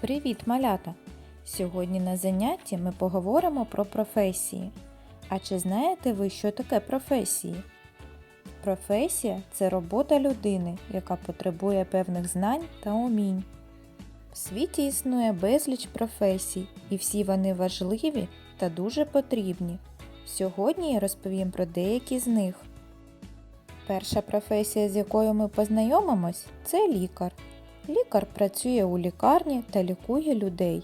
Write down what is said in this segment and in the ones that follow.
Привіт, малята! Сьогодні на занятті ми поговоримо про професії. А чи знаєте ви, що таке професії? Професія це робота людини, яка потребує певних знань та умінь. В світі існує безліч професій, і всі вони важливі та дуже потрібні. Сьогодні я розповім про деякі з них. Перша професія, з якою ми познайомимось, це лікар. Лікар працює у лікарні та лікує людей.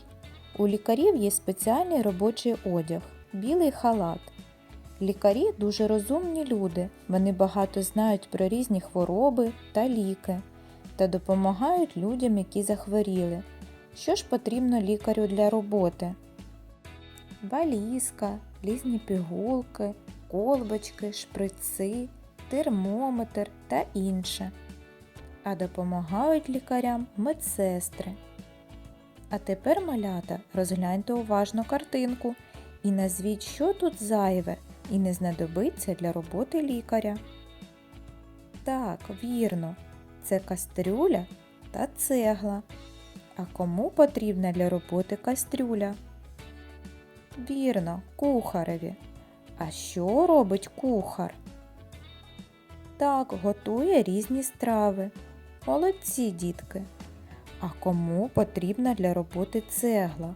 У лікарів є спеціальний робочий одяг білий халат. Лікарі дуже розумні люди. Вони багато знають про різні хвороби та ліки та допомагають людям, які захворіли. Що ж потрібно лікарю для роботи? Валізка, різні пігулки, колбочки, шприци, термометр та інше а допомагають лікарям медсестри. А тепер, малята, розгляньте уважно картинку і назвіть, що тут зайве і не знадобиться для роботи лікаря. Так, вірно, це кастрюля та цегла. А кому потрібна для роботи кастрюля? Вірно, кухареві. А що робить кухар? Так, готує різні страви. Молодці, дітки. А кому потрібна для роботи цегла?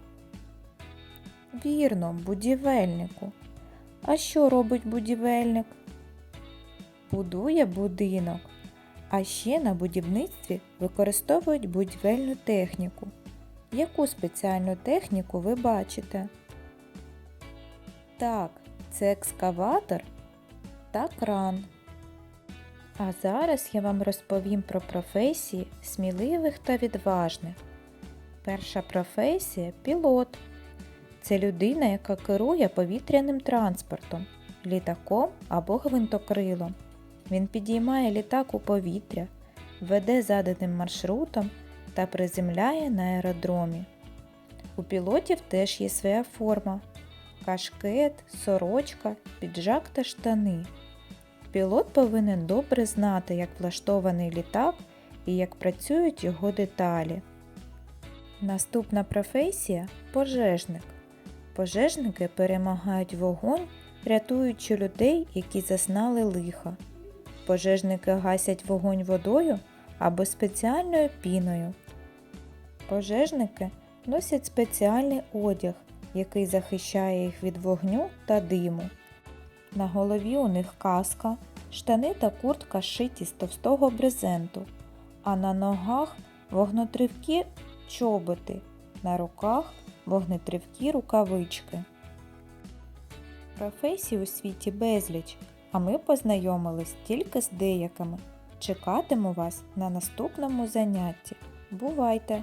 Вірно, будівельнику. А що робить будівельник? Будує будинок. А ще на будівництві використовують будівельну техніку. Яку спеціальну техніку ви бачите? Так, це екскаватор та кран. А зараз я вам розповім про професії сміливих та відважних. Перша професія пілот. Це людина, яка керує повітряним транспортом, літаком або гвинтокрилом. Він підіймає літак у повітря, веде заданим маршрутом та приземляє на аеродромі. У пілотів теж є своя форма кашкет, сорочка, піджак та штани. Пілот повинен добре знати, як влаштований літак і як працюють його деталі. Наступна професія пожежник. Пожежники перемагають вогонь, рятуючи людей, які зазнали лиха. Пожежники гасять вогонь водою або спеціальною піною. Пожежники носять спеціальний одяг, який захищає їх від вогню та диму. На голові у них каска, штани та куртка шиті з товстого брезенту, а на ногах вогнетривкі чоботи, на руках вогнетривкі рукавички. Професій у світі безліч, а ми познайомились тільки з деякими. Чекатиму вас на наступному занятті. Бувайте!